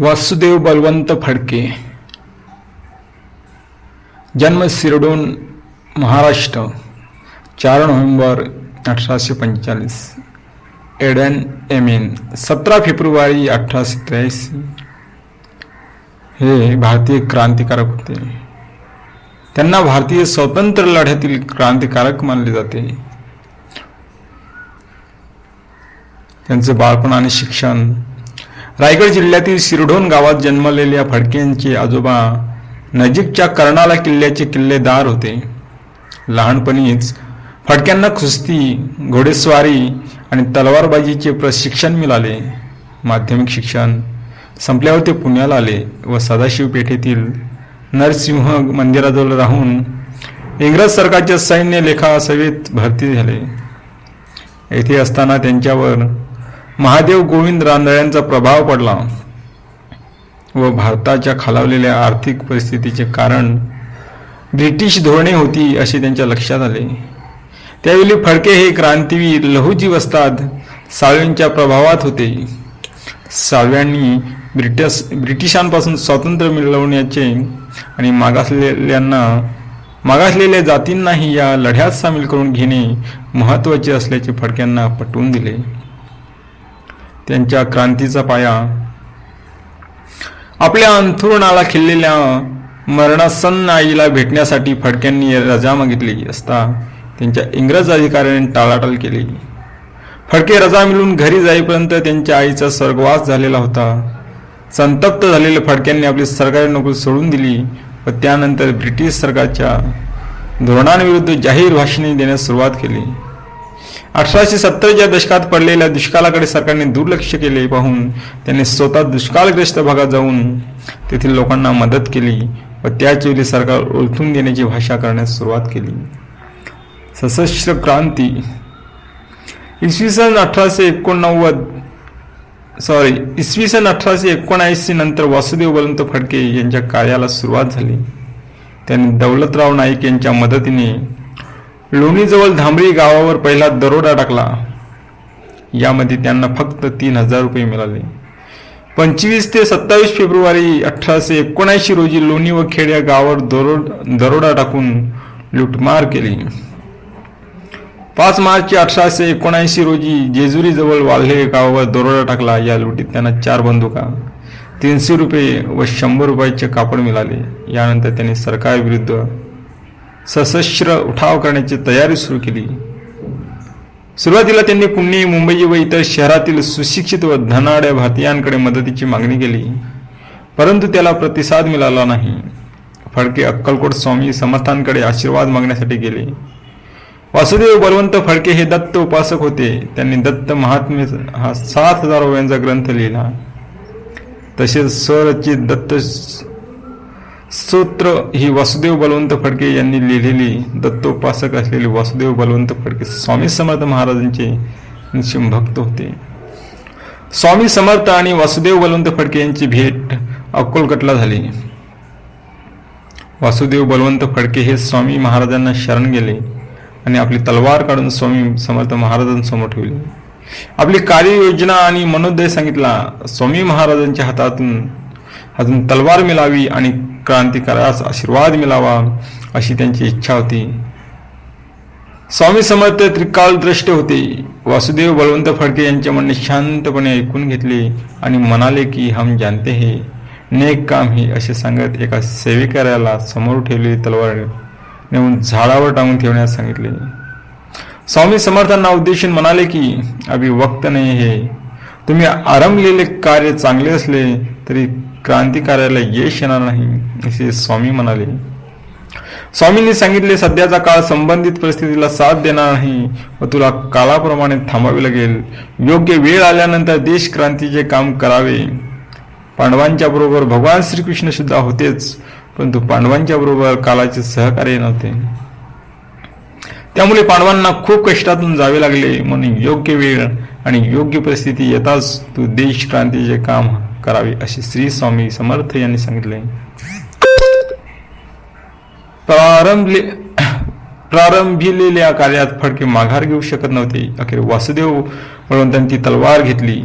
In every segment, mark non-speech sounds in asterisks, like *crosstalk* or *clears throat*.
वासुदेव बलवंत फडके जन्म शिरडोन महाराष्ट्र चार नोव्हेंबर अठराशे पंचेचाळीस. एडन एमेन सतरा फेब्रुवारी अठराशे त्र्याऐंशी. हे भारतीय क्रांतिकारक होते. त्यांना भारतीय स्वतंत्र लढ्यातील क्रांतिकारक मानले जाते. त्यांचे बाळपण आणि शिक्षण रायगड जिल्ह्यातील शिरढोण गावात जन्मलेल्या फडकेंचे आजोबा नजीकच्या कर्णाला किल्ल्याचे किल्लेदार होते. लहानपणीच फडक्यांना कुस्ती घोडेस्वारी आणि तलवारबाजीचे प्रशिक्षण मिळाले. माध्यमिक शिक्षण संपल्यावर ते पुण्याला आले व सदाशिव पेठेतील नरसिंह मंदिराजवळ राहून इंग्रज सरकारच्या सैन्य लेखा सेवेत भरती झाले. येथे असताना त्यांच्यावर महादेव गोविंद रानडळ्यांचा प्रभाव पडला व भारताच्या खालावलेल्या आर्थिक परिस्थितीचे कारण ब्रिटिश धोरणे होती असे त्यांच्या लक्षात आले. त्यावेळी फडके हे क्रांतीवीर लहुजी वस्ताद साळवींच्या प्रभावात होते. साळव्यांनी ब्रिटिश ब्रिटिशांपासून स्वातंत्र्य मिळवण्याचे आणि मागासलेल्यांना मागासलेल्या जातींनाही या लढ्यात सामील करून घेणे महत्त्वाचे असल्याचे फडक्यांना पटवून दिले. त्यांच्या क्रांतीचा पाया. आपल्या अंथरुणाला खिल्लेल्या मरणासन्न आईला भेटण्यासाठी फडक्यांनी रजा मागितली असता त्यांच्या इंग्रज अधिकाऱ्यांनी टाळाटाळ केली. फडके रजा मिळून घरी जाईपर्यंत त्यांच्या आईचा स्वर्गवास झालेला होता. संतप्त झालेल्या फडक्यांनी आपली सरकारी नोकरी सोडून दिली व त्यानंतर ब्रिटिश सरकारच्या धोरणांविरुद्ध जाहीर भाषणे देण्यास सुरुवात केली. अठराशे सत्तरच्या दशकात पडलेल्या दुष्काळाकडे सरकारने दुर्लक्ष केले पाहून त्यांनी स्वतः दुष्काळग्रस्त भागात जाऊन तेथील लोकांना मदत केली व त्याच वेळी सरकार ओळखून देण्याची भाषा करण्यास सुरुवात केली. सशस्त्र क्रांती. इसवी सन अठराशे एकोणनव्वद सॉरी इसवी सन अठराशे एकोणऐंशी नंतर वासुदेव बलवंत फडके यांच्या कार्याला सुरुवात झाली. त्यांनी दौलतराव नाईक यांच्या मदतीने लोणीजवळ धांबळी गावावर पहिला दरोडा टाकला. यामध्ये त्यांना फक्त तीन हजार रुपये मिळाले. पंचवीस ते सत्तावीस फेब्रुवारी अठराशे एकोणऐंशी रोजी लोणी व खेड या गावावर दरोड दरोडा टाकून लुटमार केली. पाच मार्च अठराशे एकोणऐंशी रोजी जेजुरीजवळ वाल्हे गावावर दरोडा टाकला. या लुटीत त्यांना चार बंदुका तीनशे रुपये व शंभर रुपयाचे कापड मिळाले. यानंतर त्यांनी सरकारविरुद्ध सशस्त्र उठाव करण्याची तयारी सुरू केली. सुरुवातीला त्यांनी पुणे मुंबई व इतर शहरातील सुशिक्षित व धनाड्या भारतीयांकडे मदतीची मागणी केली. परंतु त्याला प्रतिसाद मिळाला नाही. फडके अक्कलकोट स्वामी समर्थांकडे आशीर्वाद मागण्यासाठी गेले. वासुदेव बलवंत फडके हे दत्त उपासक होते. त्यांनी दत्त महात्मे हा सात हजार ओव्यांचा ग्रंथ लिहिला. तसेच स्वरचित दत्त सूत्र ही वासुदेव बलवंत फडके यांनी लिहिलेली दत्तोपासक असलेले वासुदेव बलवंत फडके स्वामी समर्थ महाराजांचे निश्चिम भक्त होते. स्वामी समर्थ आणि वासुदेव बलवंत फडके यांची भेट अकोलकटला झाली. वासुदेव बलवंत फडके हे स्वामी महाराजांना शरण गेले आणि आपली तलवार काढून स्वामी समर्थ महाराजांसमोर ठेवली. आपली कार्ययोजना आणि मनोदय सांगितला स्वामी महाराजांच्या हातातून हातून तलवार मिळावी आणि क्रांतिकारास आशीर्वाद मिळावा अशी त्यांची इच्छा होती. स्वामी समर्थ त्रिकाल दृष्ट होते. वासुदेव बलवंत फडके यांचे म्हणणे शांतपणे ऐकून घेतले आणि म्हणाले की हम जानते हे नेक काम हे असे सांगत एका सेवेकऱ्याला समोर ठेवलेली तलवार नेऊन झाडावर टांगून ठेवण्यास सांगितले. स्वामी समर्थांना उद्देशून म्हणाले की अभिवक्त नाही हे तुम्ही आरंभलेले कार्य चांगले असले तरी क्रांतिकार्याला यश येणार नाही असे स्वामी म्हणाले. स्वामींनी सांगितले सध्याचा काळ संबंधित परिस्थितीला साथ देणार नाही व तुला काळाप्रमाणे थांबावे लागेल. योग्य वेळ आल्यानंतर देश क्रांतीचे काम करावे. पांडवांच्या बरोबर भगवान श्रीकृष्ण सुद्धा होतेच परंतु पांडवांच्या बरोबर कालाचे सहकार्य नव्हते. त्यामुळे पांडवांना खूप कष्टातून जावे लागले. म्हणून योग्य वेळ आणि योग्य परिस्थिती येताच तू देश क्रांतीचे काम करावी असे श्री स्वामी समर्थ यांनी सांगितले. प्रारंभले प्रारंभिलेल्या कार्यात फडके माघार घेऊ शकत नव्हते. अखेर वासुदेव म्हणून त्यांची तलवार घेतली.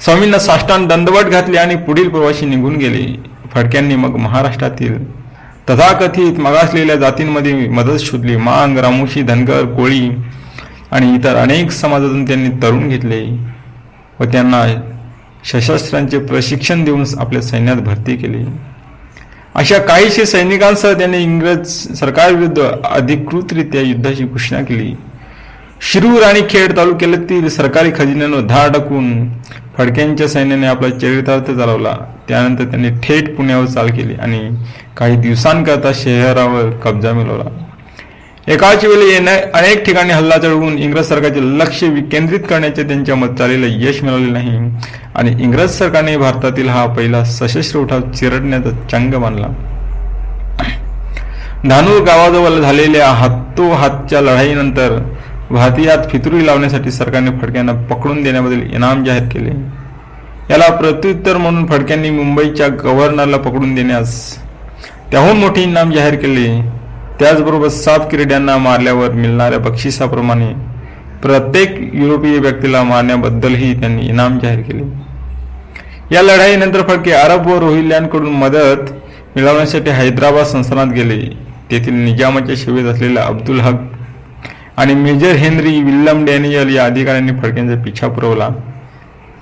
स्वामींना साष्टान दंडवट घातले आणि पुढील प्रवासी निघून गेले. फडक्यांनी मग महाराष्ट्रातील तथाकथित मागासलेल्या जातींमध्ये मदत शोधली. मांग रामोशी धनगर कोळी आणि इतर अनेक समाजातून त्यांनी तरुण घेतले व त्यांना सशस्त्रांचे प्रशिक्षण देऊन आपल्या सैन्यात भरती केली. अशा काहीशे सैनिकांसह त्यांनी इंग्रज सरकारविरुद्ध अधिकृतरित्या युद्धाची घोषणा केली. शिरूर आणि खेड तालुक्यातील सरकारी खजिन्यानं धाड टाकून फडक्यांच्या सैन्याने आपला चरितार्थ चालवला. त्यानंतर त्यांनी थेट पुण्यावर चाल केली आणि काही दिवसांकरता शहरावर कब्जा मिळवला. एकाच वेळी अनेक ठिकाणी हल्ला चढवून इंग्रज सरकारचे लक्ष विकेंद्रित करण्याचे त्यांच्या चालीला यश मिळाले नाही. आणि इंग्रज सरकारने भारतातील हा पहिला सशस्त्र उठाव चिरडण्याचा चंग मानला. धानूर गावाजवळ झालेल्या हातोहातच्या लढाईनंतर भारतीयात फितुरी लावण्यासाठी सरकारने फडक्यांना पकडून देण्याबद्दल इनाम जाहीर केले. याला प्रत्युत्तर म्हणून फडक्यांनी मुंबईच्या गव्हर्नरला पकडून देण्यास त्याहून मोठे इनाम जाहीर केले. त्याचबरोबर सात किरड्यांना मारल्यावर मिळणाऱ्या बक्षिसाप्रमाणे प्रत्येक युरोपीय व्यक्तीला मारण्याबद्दलही त्यांनी इनाम जाहीर केले. या लढाईनंतर फडके अरब व रोहिल्यांकडून मदत मिळवण्यासाठी हैदराबाद संस्थानात गेले. तेथील निजामाच्या सेवेत असलेला अब्दुल हक आणि मेजर हेनरी विल्यम डॅनियल या अधिकाऱ्यांनी फडक्यांचा पिछा पुरवला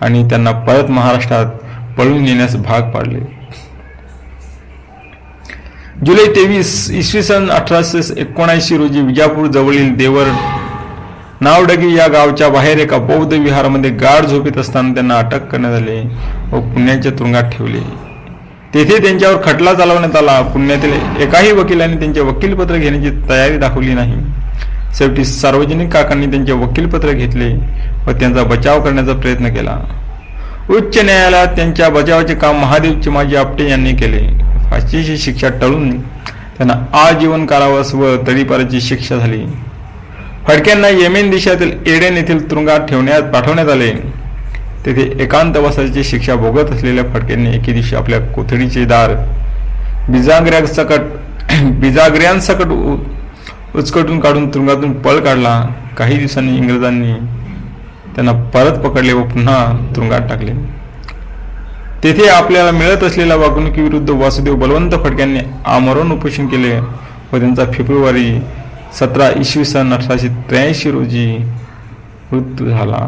आणि त्यांना परत महाराष्ट्रात पळून नेण्यास भाग पाडले. जुलै तेवीस इसवी सन अठराशे एकोणऐंशी रोजी विजापूर जवळील देवर नावडगी या गावच्या बाहेर एका बौद्ध विहारामध्ये गाढ झोपेत असताना त्यांना अटक करण्यात आले व पुण्याच्या तुरुंगात ठेवले. तेथे त्यांच्यावर खटला चालवण्यात आला. पुण्यातील एकाही वकिलाने त्यांचे वकीलपत्र घेण्याची तयारी दाखवली नाही. शेवटी सार्वजनिक काकांनी त्यांचे वकीलपत्र घेतले व त्यांचा बचाव करण्याचा प्रयत्न केला. उच्च न्यायालयात त्यांच्या बचावाचे काम महादेव चिमाजी आपटे यांनी केले. फाशीची शिक्षा टळून त्यांना आजीवन कारावास व तडीपाराची शिक्षा झाली. फडक्यांना येमेन देशातील एडेन येथील तुरुंगात ठेवण्यात पाठवण्यात आले. तेथे एकांतवासाची शिक्षा भोगत असलेल्या फडक्यांनी एके दिवशी आपल्या कोथडीचे दार बिजागऱ्यासकट *clears throat* बिजागऱ्यांसकट उ- उचकटून काढून तुरुंगातून पळ काढला. काही दिवसांनी इंग्रजांनी त्यांना परत पकडले व पुन्हा तुरुंगात टाकले. तेथे आपल्याला मिळत असलेल्या वागणुकीविरुद्ध वासुदेव बलवंत फडक्यांनी आमरण उपोषण केले व त्यांचा फेब्रुवारी सतरा इसवी सन अठराशे त्र्याऐंशी रोजी मृत्यू झाला.